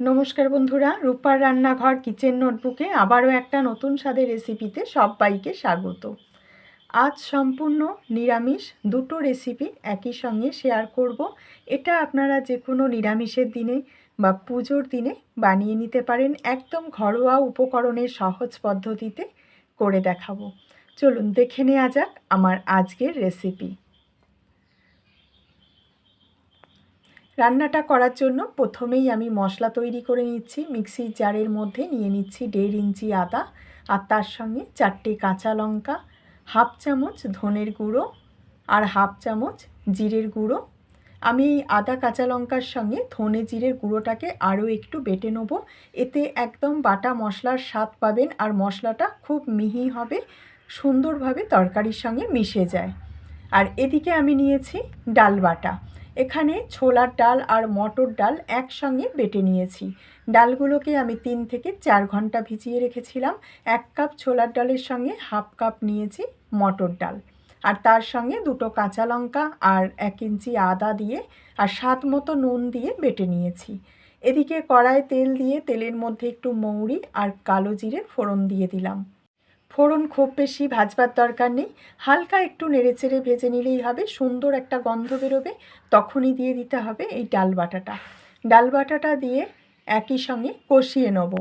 নমস্কার বন্ধুরা, রূপার রান্নাঘর কিচেন নোটবুকে আবারও একটা নতুন স্বাদের রেসিপিতে সবাইকে স্বাগত। আজ সম্পূর্ণ নিরামিষ দুটো রেসিপি একই সঙ্গে শেয়ার করব। এটা আপনারা যে কোনো নিরামিষের দিনে বা পুজোর দিনে বানিয়ে নিতে পারেন, একদম ঘরোয়া উপকরণের সহজ পদ্ধতিতে করে দেখাবো। চলুন দেখে নেওয়া যাক আমার আজকের রেসিপি। রান্নাটা করার জন্য প্রথমেই আমি মশলা তৈরি করে নিচ্ছি। মিক্সির জারের মধ্যে নিয়ে নিচ্ছি দেড় ইঞ্চি আদা আর তার সঙ্গে চারটে কাঁচা লঙ্কা, হাফ চামচ ধনের গুঁড়ো আর হাফ চামচ জিরের গুঁড়ো। আমি এই আদা কাঁচা লঙ্কার সঙ্গে ধনে জিরের গুঁড়োটাকে আরও একটু বেটে নেব। এতে একদম বাটা মশলার স্বাদ পাবেন আর মশলাটা খুব মিহি হবে, সুন্দরভাবে তরকারির সঙ্গে মিশে যায়। আর এদিকে আমি নিয়েছি ডাল বাটা। এখানে ছোলার ডাল আর মটর ডাল একসঙ্গে বেটে নিয়েছি। ডালগুলোকে আমি তিন থেকে চার ঘণ্টা ভিজিয়ে রেখেছিলাম। এক কাপ ছোলার ডালের সঙ্গে হাফ কাপ নিয়েছি মটর ডাল। আর তার সঙ্গে দুটো কাঁচা লঙ্কা আর এক ইঞ্চি আদা দিয়ে আর স্বাদ মতো নুন দিয়ে বেটে নিয়েছি। এদিকে কড়ায় তেল দিয়ে তেলের মধ্যে একটু মৌরি আর কালো জিরে ফোড়ন দিয়ে দিলাম। ফোড়ন খুব বেশি ভাজবার দরকার নেই। হালকা একটু নেড়েচেড়ে ভেজে নিলেই হবে, সুন্দর একটা গন্ধ বেরোবে, তখনই দিয়ে দিতে হবে এই ডাল বাটাটা। ডাল বাটাটা দিয়ে একই সঙ্গে কষিয়ে নেব।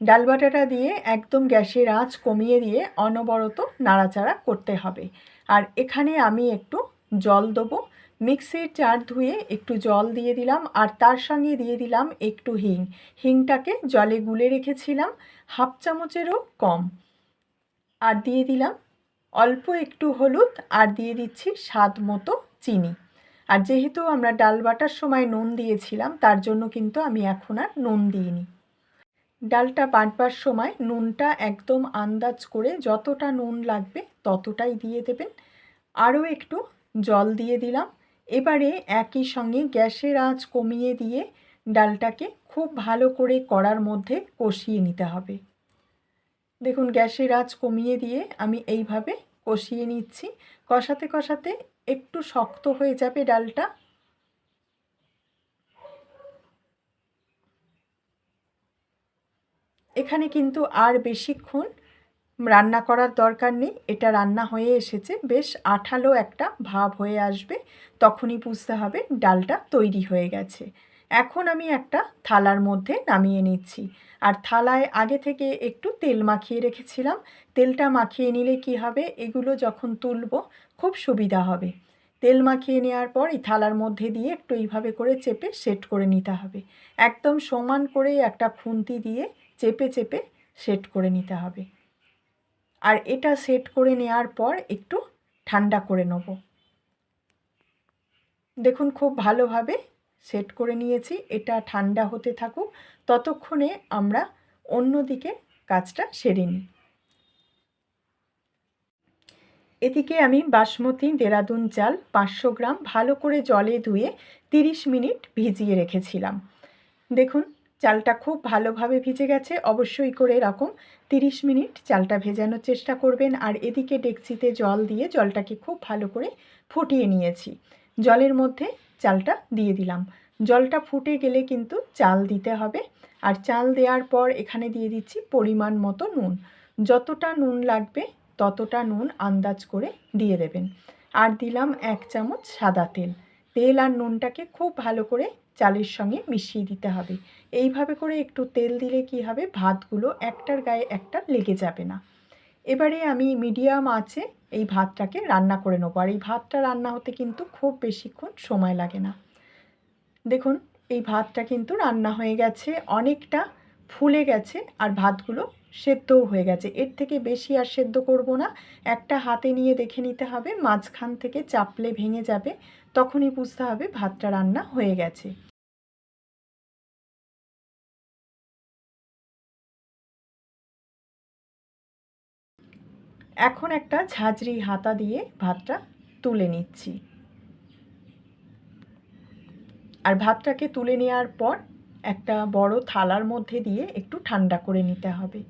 ডাল বাটাটা দিয়ে একদম গ্যাসের আঁচ কমিয়ে দিয়ে অনবরত নাড়াচাড়া করতে হবে। আর এখানে আমি একটু জল দেবো। মিক্সির জার ধুয়ে একটু জল দিয়ে দিলাম আর তার সঙ্গে দিয়ে দিলাম একটু হিং। হিংটাকে জলে গুলে রেখেছিলাম, হাফ চামচেরও কম। আর দিয়ে দিলাম অল্প একটু হলুদ আর দিয়ে দিচ্ছি স্বাদ মতো চিনি। আর যেহেতু আমরা ডাল বাটার সময় নুন দিয়েছিলাম, তার জন্য কিন্তু আমি এখন আর নুন দিইনি। ডালটা বাটবার সময় নুনটা একদম আন্দাজ করে যতটা নুন লাগবে ততটাই দিয়ে দেবেন। আরও একটু জল দিয়ে দিলাম। এবারে একই সঙ্গে গ্যাসের আঁচ কমিয়ে দিয়ে ডালটাকে খুব ভালো করে কড়ার মধ্যে কষিয়ে নিতে হবে। দেখুন, গ্যাসের আঁচ কমিয়ে দিয়ে আমি এইভাবে কষিয়ে নিচ্ছি। কষাতে কষাতে একটু শক্ত হয়ে যাবে ডালটা। এখানে কিন্তু আর বেশিক্ষণ রান্না করার দরকার নেই। এটা রান্না হয়ে এসেছে। বেশ আঠালো একটা ভাব হয়ে আসবে। তখনই বুঝতে হবে ডালটা তৈরি হয়ে গেছে। এখন আমি একটা থালার মধ্যে নামিয়ে নিচ্ছি। আর থালায় আগে থেকে একটু তেল মাখিয়ে রেখেছিলাম। তেলটা মাখিয়ে নিলে কি হবে? এগুলো যখন তুলব খুব সুবিধা হবে। তেল মাখিয়ে নেওয়ার পর এই থালার মধ্যে দিয়ে একটু এইভাবে করে চেপে সেট করে নিতে হবে। একদম সমান করে একটা খুন্তি দিয়ে চেপে চেপে সেট করে নিতে হবে। আর এটা সেট করে নেওয়ার পর একটু ঠান্ডা করে নেব। দেখুন খুব ভালোভাবে সেট করে নিয়েছি, এটা ঠান্ডা হতে থাকুক, ততক্ষণে আমরা অন্যদিকে কাজটা সেরে নিই। এদিকে আমি বাসমতি দেরাদুন চাল পাঁচশো গ্রাম ভালো করে জলে ধুয়ে তিরিশ মিনিট ভিজিয়ে রেখেছিলাম। দেখুন চালটা খুব ভালোভাবে ভিজে গেছে। অবশ্যই করে এরকম তিরিশ মিনিট চালটা ভেজানোর চেষ্টা করবেন। আর এদিকে ডেকচিতে জল দিয়ে জলটাকে খুব ভালো করে ফুটিয়ে নিয়েছি। জলের মধ্যে চালটা দিয়ে দিলাম। জলটা ফুটে গেলে কিন্তু চাল দিতে হবে। আর চাল দেওয়ার পর এখানে দিয়ে দিচ্ছি পরিমাণ মতো নুন। যতটা নুন লাগবে ততটা নুন আন্দাজ করে দিয়ে দেবেন। আর দিলাম এক চামচ সাদা তেল। তেল আর নুনটাকে খুব ভালো করে চালের সঙ্গে মিশিয়ে দিতে হবে। এইভাবে করে একটু তেল দিলে কি হবে? ভাতগুলো একটার গায়ে একটা লেগে যাবে না। এবারে আমি মিডিয়াম আছে এই ভাতটাকে রান্না করে নেব। আর এই ভাতটা রান্না হতে কিন্তু খুব বেশিক্ষণ সময় লাগে না। দেখুন, এই ভাতটা কিন্তু রান্না হয়ে গেছে, অনেকটা ফুলে গেছে, আর ভাতগুলো সেদ্ধও হয়ে গেছে। এর থেকে বেশি আর সেদ্ধ করব না। একটা হাতে নিয়ে দেখে নিতে হবে, মাঝখান থেকে চাপলে ভেঙে যাবে, তখনই বুঝতে হবে ভাতটা রান্না হয়ে গেছে। এখন একটা ঝাঁঝরি হাতা দিয়ে ভাতটা তুলে নিচ্ছি। আর ভাতটাকে তুলে নেওয়ার পর একটা বড় থালার মধ্যে দিয়ে একটু ঠান্ডা করে নিতে হবে।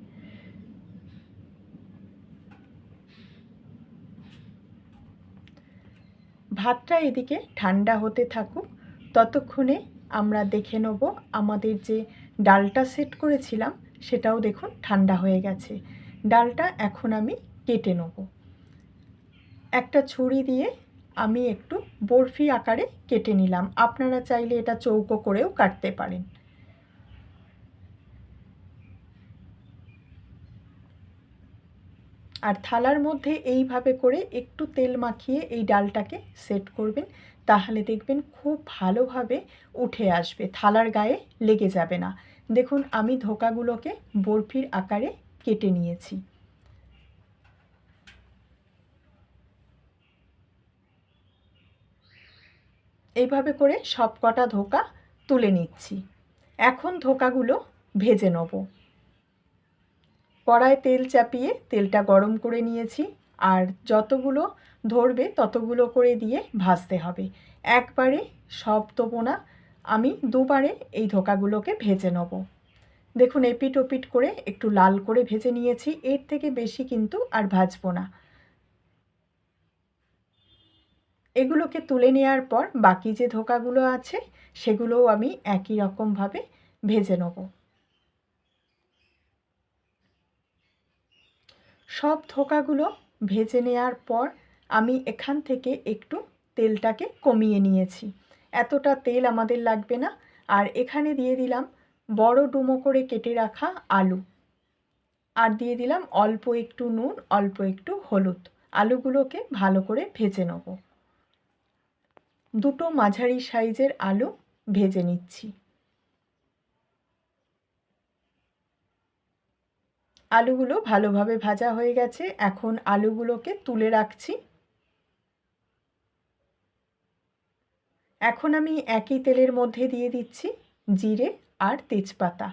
ভাতটা এদিকে ঠান্ডা হতে থাকুক। ততক্ষণে আমরা দেখে নেব আমাদের যে ডালটা সেট করেছিলাম, সেটাও দেখুন ঠান্ডা হয়ে গেছে। ডালটা এখন আমি কেটে নেব। একটা ছুরি দিয়ে আমি একটু বরফি আকারে কেটে নিলাম। আপনারা চাইলে এটা চৌকো করেও কাটতে পারেন। আর থালার মধ্যে এইভাবে করে একটু তেল মাখিয়ে এই ডালটাকে সেট করবেন, তাহলে দেখবেন খুব ভালোভাবে উঠে আসবে, থালার গায়ে লেগে যাবে না। দেখুন, আমি ধোকাগুলোকে বরফির আকারে কেটে নিয়েছি। এইভাবে করে সব কটা ধোকা তুলে নিচ্ছি। এখন ধোকাগুলো ভেজে নেব। কড়ায় তেল চাপিয়ে তেলটা গরম করে নিয়েছি। আর যতগুলো ধরবে ততগুলো করে দিয়ে ভাজতে হবে। একবারে সব দেবো আমি দুবারে এই ধোকাগুলোকে ভেজে নেব। দেখুন, এপিট ওপিট করে একটু লাল করে ভেজে নিয়েছি। এর থেকে বেশি কিন্তু আর ভাজবো না। এগুলোকে তুলে নেওয়ার পর বাকি যে ধোকাগুলো আছে, সেগুলোও আমি একই রকমভাবে ভেজে নেব। সব ধোকাগুলো ভেজে নেওয়ার পর আমি এখান থেকে একটু তেলটাকে কমিয়ে নিয়েছি। এতটা তেল আমাদের লাগবে না। আর এখানে দিয়ে দিলাম বড় ডুমো করে কেটে রাখা আলু। আর দিয়ে দিলাম অল্প একটু নুন, অল্প একটু হলুদ। আলুগুলোকে ভালো করে ভেজে নেব। দুটো মাঝারি সাইজের আলু ভেজে নিচ্ছি। আলুগুলো ভালোভাবে ভাজা হয়ে গেছে। এখন আলুগুলোকে তুলে রাখছি। এখন আমি একই তেলের মধ্যে দিয়ে দিচ্ছি জিরে আর তেজপাতা।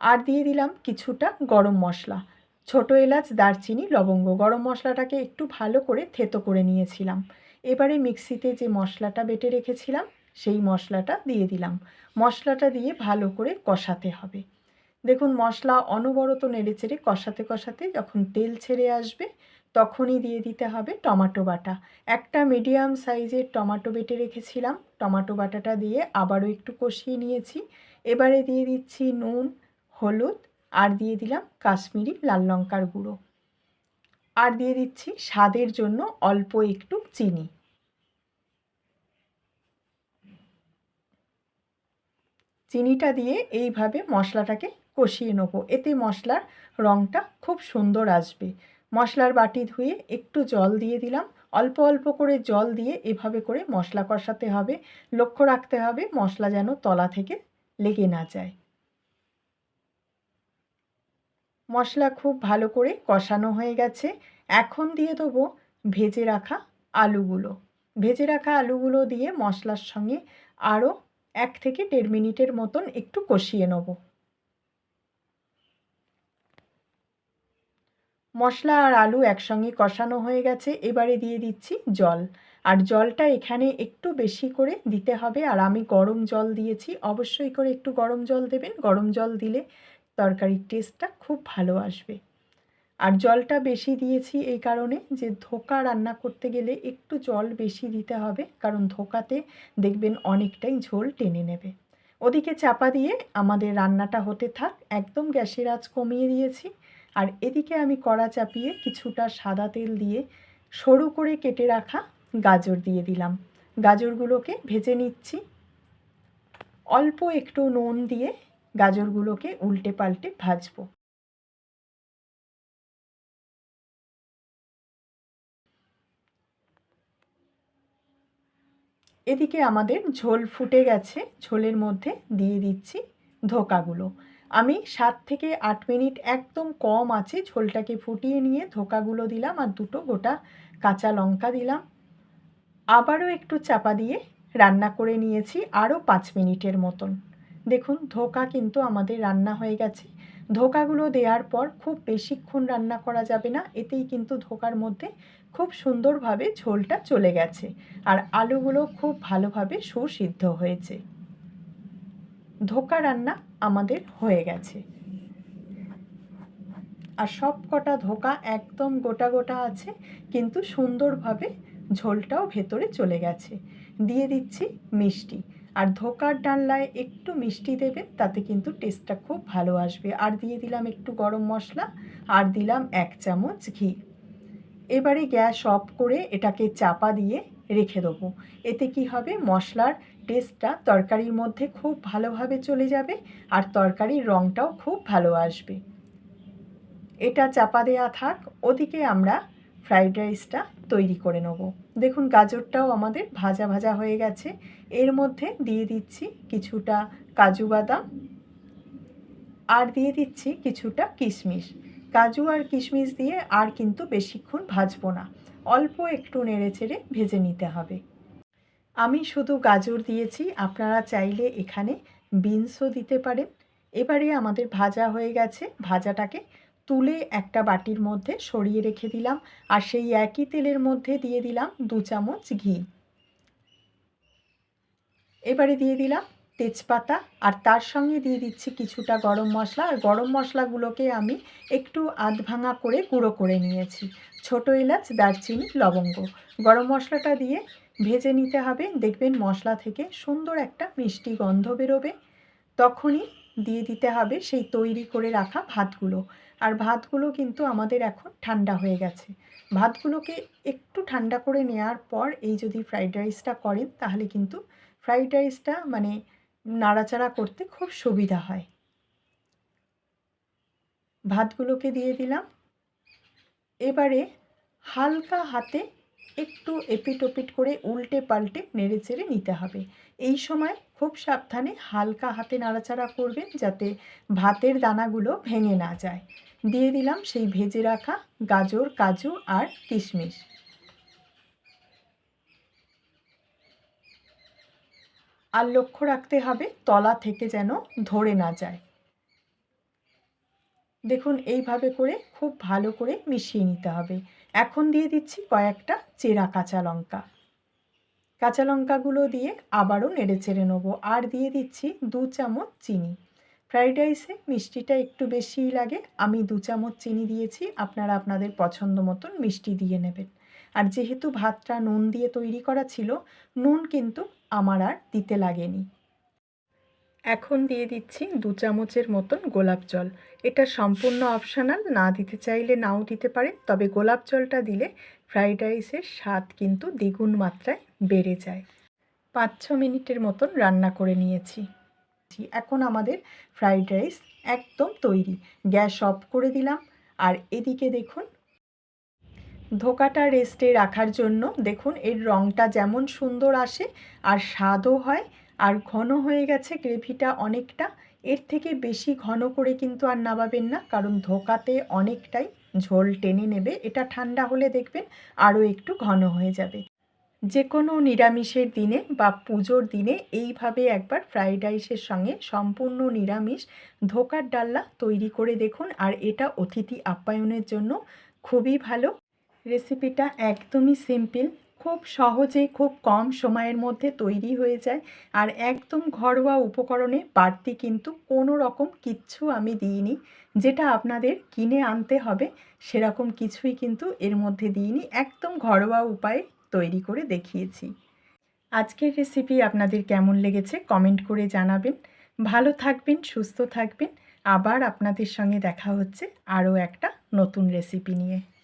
আর দিয়ে দিলাম কিছুটা গরম মশলা। ছোটো এলাচ, দারচিনি, লবঙ্গ। গরম মশলাটাকে একটু ভালো করে থেতো করে নিয়েছিলাম। এবারে মিক্সিতে যে মশলাটা বেটে রেখেছিলাম, সেই মশলাটা দিয়ে দিলাম। মশলাটা দিয়ে ভালো করে কষাতে হবে। দেখুন, মশলা অনবরত নেড়ে নেড়েচেড়ে কষাতে কষাতে যখন তেল ছেড়ে আসবে, তখনই দিয়ে দিতে হবে টমাটো বাটা। একটা মিডিয়াম সাইজের টমাটো বেটে রেখেছিলাম। টমাটো বাটাটা দিয়ে আবারও একটু কষিয়ে নিয়েছি। এবারে দিয়ে দিচ্ছি নুন, হলুদ আর দিয়ে দিলাম কাশ্মীরি লাল লঙ্কার গুঁড়ো। আর দিয়ে দিচ্ছি স্বাদের জন্য অল্প একটু চিনি। চিনিটা দিয়ে এইভাবে মশলাটাকে কষিয়ে নেব। এতে মশলার রঙটা খুব সুন্দর আসবে। মশলার বাটি ধুয়ে একটু জল দিয়ে দিলাম। অল্প অল্প করে জল দিয়ে এভাবে করে মশলা কষাতে হবে। লক্ষ্য রাখতে হবে মশলা যেন তলা থেকে লেগে না যায়। মশলা খুব ভালো করে কষানো হয়ে গেছে। এখন দিয়ে দেবো ভেজে রাখা আলুগুলো। ভেজে রাখা আলুগুলো দিয়ে মশলার সঙ্গে আরও এক থেকে দেড় মিনিটের মতন একটু কষিয়ে নেব। মশলা আর আলু একসঙ্গে কষানো হয়ে গেছে, এবারে দিয়ে দিচ্ছি জল। আর জলটা এখানে একটু বেশি করে দিতে হবে, আর আমি গরম জল দিয়েছি। অবশ্যই করে একটু গরম জল দেবেন, গরম জল দিলে তরকারির টেস্টটা খুব ভালো আসবে। আর জলটা বেশি দিয়েছি এই কারণে যে ধোকা রান্না করতে গেলে একটু জল বেশি দিতে হবে, কারণ ধোকাতে দেখবেন অনেকটাই ঝোল টেনে নেবে। ওদিকে চাপা দিয়ে আমাদের রান্নাটা হতে থাক, একদম গ্যাসের আঁচ কমিয়ে দিয়েছি। আর এদিকে আমি কড়া চাপিয়ে কিছুটা সাদা তেল দিয়ে সরু করে কেটে রাখা গাজর দিয়ে দিলাম। গাজরগুলোকে ভেজে নিচ্ছি। অল্প একটু নুন দিয়ে গাজরগুলোকে উল্টে পাল্টে ভাজবো। এদিকে আমাদের ঝোল ফুটে গেছে। ঝোলের মধ্যে দিয়ে দিচ্ছি ধোকাগুলো। আমি সাত থেকে আট মিনিট একদম কম আছে, ঝোলটাকে ফুটিয়ে নিয়ে ধোকাগুলো দিলাম আর দুটো গোটা কাঁচা লঙ্কা দিলাম। আবারও একটু চাপা দিয়ে রান্না করে নিয়েছি আরও পাঁচ মিনিটের মতন। দেখুন, ধোকা কিন্তু আমাদের রান্না হয়ে গেছে। ধোকাগুলো দেওয়ার পর খুব বেশিক্ষণ রান্না করা যাবে না, এতেই কিন্তু ধোকার মধ্যে খুব সুন্দরভাবে ঝোলটা চলে গেছে আর আলুগুলো খুব ভালোভাবে সুসিদ্ধ হয়েছে। ধোকা রান্না আমাদের হয়ে গেছে। আর সব কটা ধোকা একদম গোটা গোটা আছে, কিন্তু সুন্দরভাবে ঝোলটাও ভেতরে চলে গেছে। দিয়ে দিচ্ছি মিষ্টি। আর ধোকার ডালনায় একটু মিষ্টি দেবেন, তাতে কিন্তু টেস্টটা খুব ভালো আসবে। আর দিয়ে দিলাম একটু গরম মশলা, আর দিলাম এক চামচ ঘি। এবারে গ্যাস অফ করে এটাকে চাপা দিয়ে রেখে দেবো। এতে কি হবে? মশলার টেস্টটা তরকারির মধ্যে খুব ভালোভাবে চলে যাবে আর তরকারির রঙটাও খুব ভালো আসবে। এটা চাপা দেওয়া থাক, ওদিকে আমরা ফ্রাইড রাইসটা তৈরি করে নেব। দেখুন গাজরটাও আমাদের ভাজা ভাজা হয়ে গেছে। এর মধ্যে দিয়ে দিচ্ছি কিছুটা কাজু বাদাম আর দিয়ে দিচ্ছি কিছুটা কিশমিশ। কাজু আর কিশমিশ দিয়ে আর কিন্তু বেশিক্ষণ ভাজবো না। অল্প একটু নেড়ে চেড়ে ভেজে নিতে হবে। আমি শুধু গাজর দিয়েছি, আপনারা চাইলে এখানে বিনসও দিতে পারেন। এবারে আমাদের ভাজা হয়ে গেছে, ভাজাটাকে তুলে একটা বাটির মধ্যে সরিয়ে রেখে দিলাম আর সেই একই তেলের মধ্যে দিয়ে দিলাম দু চামচ ঘি। এবারে দিয়ে দিলাম তেজপাতা আর তার সঙ্গে দিয়ে দিচ্ছি কিছুটা গরম মশলা আর গরম মশলাগুলোকে আমি একটু আধ ভাঙা করে গুঁড়ো করে নিয়েছি। ছোট এলাচ, দারচিনি, লবঙ্গ। গরম মশলাটা দিয়ে ভেজে নিতে হবে। দেখবেন মশলা থেকে সুন্দর একটা মিষ্টি গন্ধ বেরোবে। তখনই দিয়ে দিতে হবে সেই তৈরি করে রাখা ভাতগুলো। আর ভাতগুলো কিন্তু আমাদের এখন ঠান্ডা হয়ে গেছে। ভাতগুলোকে একটু ঠান্ডা করে নেওয়ার পর এই যদি ফ্রাইড রাইসটা করেন, তাহলে কিন্তু ফ্রাইড রাইসটা মানে নাড়াচাড়া করতে খুব সুবিধা হয়। ভাতগুলোকে দিয়ে দিলাম। এবারে হালকা হাতে একটু এপিট ওপিট করে উল্টে পাল্টে নেড়ে চেড়ে নিতে হবে। এই সময় খুব সাবধানে হালকা হাতে নাড়াচাড়া করবেন যাতে ভাতের দানাগুলো ভেঙে না যায়। দিয়ে দিলাম সেই ভেজে রাখা গাজর, কাজু আর কিশমিশ। আর লক্ষ্য রাখতে হবে তলা থেকে যেন ধরে না যায়। দেখুন, এইভাবে করে খুব ভালো করে মিশিয়ে নিতে হবে। এখন দিয়ে দিচ্ছি কয়েকটা চেরা কাঁচা লঙ্কা। কাঁচা লঙ্কাগুলো দিয়ে আবারও নেড়ে চেড়ে নেব। আর দিয়ে দিচ্ছি দু চামচ চিনি। ফ্রাইড রাইসে মিষ্টিটা একটু বেশিই লাগে। আমি দু চামচ চিনি দিয়েছি, আপনারা আপনাদের পছন্দ মতন মিষ্টি দিয়ে নেবেন। আর যেহেতু ভাতটা নুন দিয়ে তৈরি করা ছিল, নুন কিন্তু আমার আর দিতে লাগেনি। এখন দিয়ে দিচ্ছি দু চামচের মতন গোলাপ জল। এটা সম্পূর্ণ অপশানাল না দিতে চাইলে নাও দিতে পারেন, তবে গোলাপ জলটা দিলে ফ্রাইড রাইসের স্বাদ কিন্তু দ্বিগুণ মাত্রায় বেড়ে যায়। পাঁচ ছ মিনিটের মতন রান্না করে নিয়েছি। এখন আমাদের ফ্রাইড রাইস একদম তৈরি। গ্যাস অফ করে দিলাম। আর এদিকে দেখুন, ধোকাটা রেস্টে রাখার জন্য দেখুন এর রঙটা যেমন সুন্দর আসে আর স্বাদও হয়। আর ঘন হয়ে গেছে গ্রেভিটা অনেকটা। এর থেকে বেশি ঘন করে কিন্তু আর নামাবেন না, কারণ ধোকাতে অনেকটাই ঝোল টেনে নেবে। এটা ঠান্ডা হলে দেখবেন আরও একটু ঘন হয়ে যাবে। যে কোনো নিরামিষের দিনে বা পুজোর দিনে এইভাবে একবার ফ্রাইড রাইসের সঙ্গে সম্পূর্ণ নিরামিষ ধোকার ডাল্লা তৈরি করে দেখুন, আর এটা অতিথি আপ্যায়নের জন্য খুবই ভালো। রেসিপিটা একদমই সিম্পল খুব সহজে, খুব কম সময়ের মধ্যে তৈরি হয়ে যায়। আর একদম ঘরোয়া উপকরণে বাড়তি কিন্তু কোনো রকম কিচ্ছু আমি দিইনি। যেটা আপনাদের কিনে আনতে হবে, সেরকম কিছুই কিন্তু এর মধ্যে দিইনি। একদম ঘরোয়া উপায়ে তৈরি করে দেখিয়েছি। আজকের রেসিপি আপনাদের কেমন লেগেছে কমেন্ট করে জানাবেন। ভালো থাকবেন, সুস্থ থাকবেন। আবার আপনাদের সঙ্গে দেখা হচ্ছে আরও একটা নতুন রেসিপি নিয়ে।